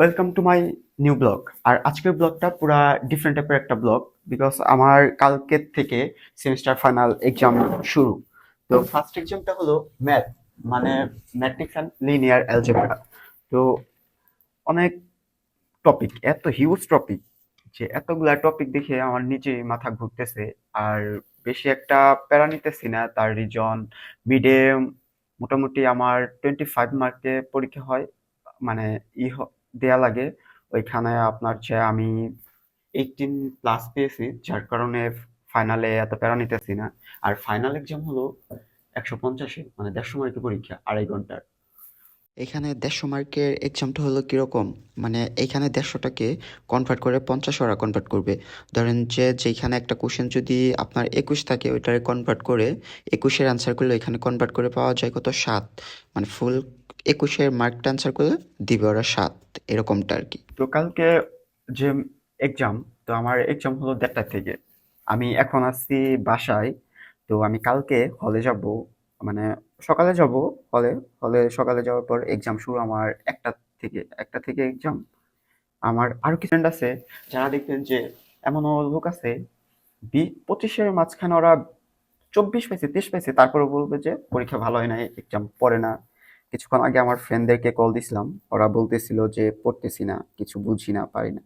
Welcome to my new blog আর আজকের ব্লগটা পুরা ডিফারেন্ট টাইপের একটা ব্লগ বিকজ আমার কালকের থেকে সেমিস্টার ফাইনাল এক্সাম শুরু। তো ফার্স্ট এক্সামটা হলো ম্যাথ মানে ম্যাট্রিক্স অ্যান্ড লিনিয়ার অ্যালজেব্রা তো অনেক টপিক এত হিউজ টপিক যে এতগুলা টপিক দেখে আমার নিজে মাথা ঘুরতেছে। আর বেশি একটা প্যারা নিতেছি না, তার রিজন মিডে মোটামুটি আমার টোয়েন্টি ফাইভ মার্কে পরীক্ষা হয় মানে ই দেয়া লাগে। ওইখানে আপনার যে আমি এইটিন প্লাস পেয়েছি, যার কারণে ফাইনালে এত প্যারা নিতেছি না। আর ফাইনাল এক্সাম হলো একশো পঞ্চাশে মানে দেড়শো মার্কের পরীক্ষা, আড়াই ঘণ্টার। এখানে দেড়শো মার্কের এক্সামটা হলো কীরকম? মানে এইখানে দেড়শোটাকে কনভার্ট করে পঞ্চাশ ওরা কনভার্ট করবে। ধরেন যে যেখানে একটা কোশ্চেন যদি আপনার একুশ থাকে, ওইটারে কনভার্ট করে একুশের অ্যান্সার করলে এখানে কনভার্ট করে পাওয়া যায় কত? সাত। মানে ফুল একুশের মার্কটা অ্যান্সার করলে দিবে ওরা সাত, এরকমটা আর কি। তো কালকে যে এক্সাম তো আমার এক্সাম হলো দেড়টা থেকে। আমি এখন আসছি বাসায়, তো আমি কালকে হলে যাব মানে সকালে যাব হলে হলে সকালে যাওয়ার পর এক্সাম শুরু আমার একটা থেকে একটা থেকে এক্সাম আমার আরও কিছু ফ্রেন্ড আছে, যারা দেখবেন যে এমনও লোক আছে, বি পঁচিশের মাঝখানে ওরা চব্বিশ পেয়েছে তেইশ পেয়েছে তারপরে বলবে যে পরীক্ষা ভালো হয় নাই এক্সাম পড়ে না। কিছুক্ষণ আগে আমার ফ্রেন্ডদেরকে কল দিছিলাম। ওরা বলতেছিল যে, পড়তেছি না, কিছু বুঝি না, পারি না।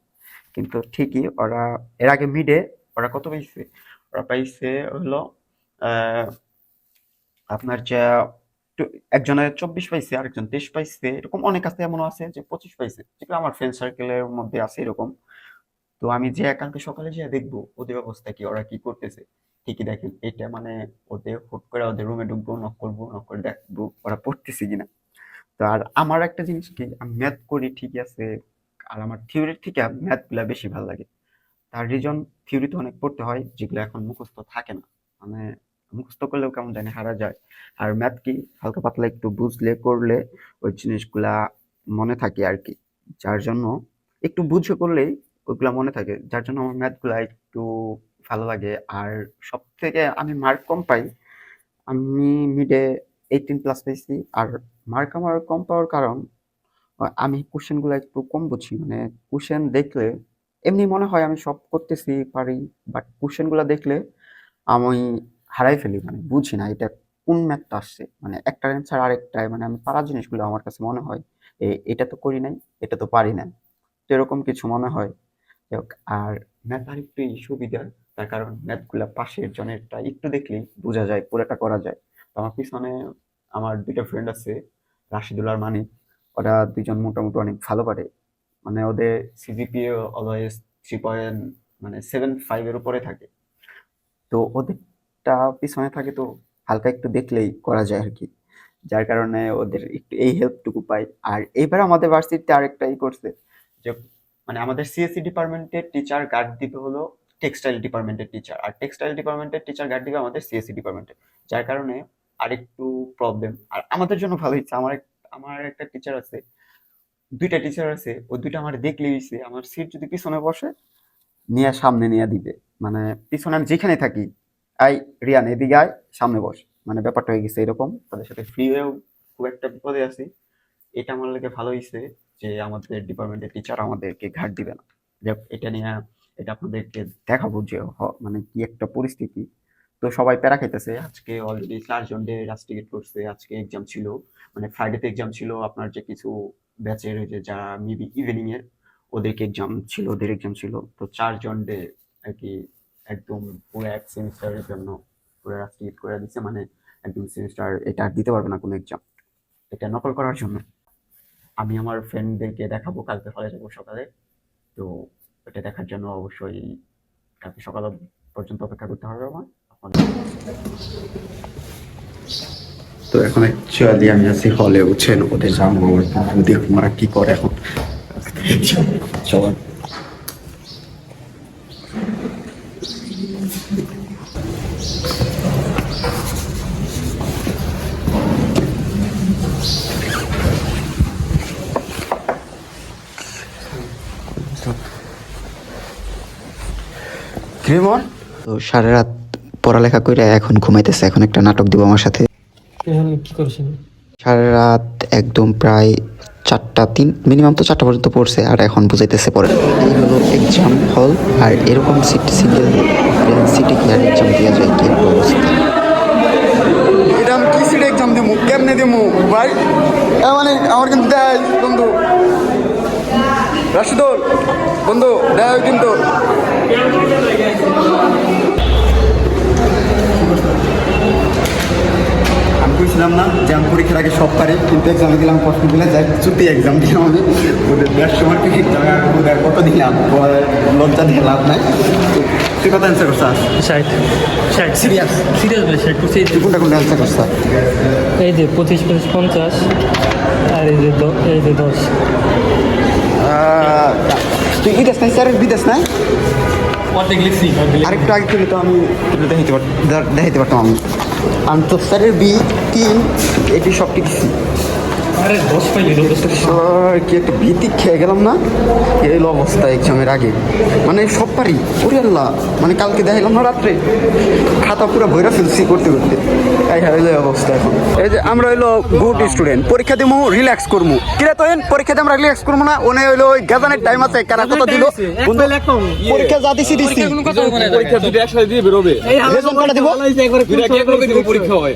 কিন্তু ঠিকই ওরা, এর আগে মিডে ওরা কত পাইছে? ওরা পাইছে হলো আপনার যে একজনের চব্বিশ পাইছে, আরেকজন তেইশ পাইছে, এরকম অনেক আছে, এমনও আছে যে পঁচিশ পাইছে। যেগুলো আমার ফ্রেন্ড সার্কেলের মধ্যে আছে এরকম। তো আমি যে কালকে সকালে যে দেখব ওদের অবস্থা কি ওরা কি করতেছে? ঠিকই দেখেন, এটা মানে ওদের হুট করে ওদের রুমে ঢুকবো নক করব নক করে দেখব ওরা পড়তেছে কিনা। তো আর আমার একটা জিনিস কি, আমি ম্যাথ করি ঠিকই আছে, আর আমার থিওরির থেকে ম্যাথগুলা বেশি ভালো লাগে। তার রিজন থিওরিতে অনেক পড়তে হয়, যেগুলো এখন মুখস্থ থাকে না। মানে মুখস্থ করলেও কেমন জানি হারা যায়। আর ম্যাথ কি, হালকা পাতলা একটু বুঝলে, করলে ওই জিনিসগুলা মনে থাকে আর কি। যার জন্য একটু বুঝে করলেই ওইগুলা মনে থাকে। যার জন্য আমার ম্যাথগুলা একটু ভালো লাগে। আর সব থেকে আমি মার্ক কম পাই, আমি মিডে এইটিন প্লাস পেয়েছি আর মার্ক আমার কম পাওয়ার কারণ, আমি কোশ্চেনগুলো একটু কম বুঝি। মানে কোশ্চেন দেখলে, এমনি মনে হয় আমি সব করতেছি, পারি বাট কোশ্চেনগুলো দেখলে আমি হারাই ফেলি। মানে বুঝি না এটা কোন ম্যাথটা আসছে। মানে একটা অ্যান্সার আরেকটাই মানে আমি পারা জিনিসগুলো আমার কাছে মনে হয়, এ, এটা তো করি নাই, এটা তো পারি না তো এরকম কিছু মনে হয়। আর ম্যাথ একটু সুবিধার তার কারণ ম্যাথগুলা পাশের জনেরটা একটু দেখলেই বোঝা যায়, পুরোটা করা যায়। তো আমার পিছনে আমার দুইটা ফ্রেন্ড আছে, রাশিদুল আর মানিক। ওরা দুজন মোটামুটি অনেক ভালো পারে। মানে ওদের সিজিপিএ অলওয়েজ থ্রি পয়েন্ট মানে সেভেন ফাইভের উপরে থাকে। তো ওদেরটা পিছনে থাকে তো হালকা একটু দেখলেই করা যায় আর কি। যার কারণে ওদের একটু এই হেল্পটুকু পাই। আর এইবার আমাদের ভার্সিটিতে আরেকটা করছে যে মানে আমাদের সিএসসি ডিপার্টমেন্টের টিচার গার্ড দিবে হলো টেক্সটাইল ডিপার্টমেন্টের টিচার আর টেক্সটাইল ডিপার্টমেন্টের টিচার গার্ড দিবে আমাদের সিএসসি ডিপার্টমেন্টে যার কারণে আরেকটু প্রবলেম আর আমাদের জন্য ভালো হচ্ছে আমার আমার একটা টিচার আছে, দুইটা টিচার আছে, ওই দুইটা আমার দেখলে হইছে আমার সিট যদি পিছনে বসে, নিয়ে সামনে নিয়ে দিবে। মানে পিছনে আমি যেখানে থাকি, আই, রিয়ান, এদিকে আয়, সামনে বস। মানে ব্যাপারটা হয়ে গেছে এরকম, তাদের সাথে ফ্রি হয়েও খুব একটা বিপদে আছি। এটা আমার লাগে ভালো হয়েছে যে আমাদের ডিপার্টমেন্টের টিচার আমাদেরকে ঘাট দিবে না। এটা নিয়ে এটা আপনাদেরকে দেখাবো যে মানে কি একটা পরিস্থিতি। তো সবাই প্যারা খাইতেছে। আজকে অলরেডি চারজন ডে রাস্টিকেট করছে। আজকে এক্সাম ছিল। মানে ফ্রাইডেতে এক্সাম ছিল। আপনার যে কিছু ব্যাচের যে যারা মেবি ইভিনিং এর, ওদেরকে এক্সাম ছিল, ওদের এক্সাম ছিল। তো চারজন ডে আর কি একদম পুরো এক সেমিস্টারের জন্য পুরো রাস্টিকেট করে দিচ্ছে। মানে একদম সেমিস্টার এটা আর দিতে পারবে না কোনো এক্সাম এটা নকল করার জন্য। আমি আমার ফ্রেন্ডদেরকে দেখাবো। কালকে হলে যাব সকালে। তো এটা দেখার জন্য অবশ্যই কালকে সকাল পর্যন্ত অপেক্ষা করতে হবে আমার। তো এখন অ্যাকচুয়ালি আমি আছি হলে উঠছেন ওদের বন্ধু দেখুন ওরা কি করে এখন। চলো। ক্রিমন তো সারা রাত পড়ালেখা করে এখন ঘুমাইতেছে এখন একটা নাটক দিব আমার সাথে। এখন কি সারা রাত একদম প্রায় চারটা তিন মিনিমাম তো চারটা পর্যন্ত পড়ছে আর এখন বুঝাইতেছে পরে। এই হলো এক্সাম হল আর এরকম সিট সিঙ্গেল সিটে কি আর এক্সাম দেওয়া যায় কি একটা অবস্থা। এটা আমি কি সিটে এক্সাম দেবো কেমনে দেবো ভাই মানে আমার কিন্তু দেয় বন্ধু। রাশিদুল বন্ধু দেয় কিন্তু। আমি বলছিলাম না যে আমি পরীক্ষার আগে সব পারি কিন্তু এক্সামে দিলাম প্রশ্ন দিলে যাই চুটি এক্সাম দিলাম আমি। ওদের দেড়শো এক্সাম ওদের কত দিলাম লজ্জা দিয়ে লাভ নাই। তো তুই কত অ্যান্সার করছিস? ষাট। ষাট। সিরিয়াস সিরিয়াস ভাই ষাট করছি তুই কোনটা কোনটা অ্যান্সার করছিস? এই যে পঁচিশ পঁচিশ পঞ্চাশ আর এই যে এই যে দশ। তুই ইদাস নাই স্যার বিদেশ নাই আরেকটু আগে তুলে তো আমি তুলে দেখাইতে পারতাম দেখাইতে পারতাম আমি। আমি তো স্যারের বি তিন এটি সব লিখছি কি একটা ভীতি খেয়ে গেলাম না? এই অবস্থা এক্সামের আগে। মানে সব পারি। ওরে আল্লাহ মানে কালকে দেখাইলাম না রাত্রে? খাতা পুরো ভৈরা ফেলছি করতে করতে। এই হইল অবস্থা এখন। এই যে আমরা হইল গুড স্টুডেন্ট পরীক্ষা দিমু রিল্যাক্স করমু। কিরে তো পরীক্ষা দিয়ে আমরা রিল্যাক্স করব না? ওনে হইল ওই গাজানের টাইম আছে কারা কত দিল? পরীক্ষা যা দিছি দিছি। পরীক্ষা দুটো একসাথে দিয়ে বেরোবে। রেজন কটা দিব? দিব পরীক্ষা হয়।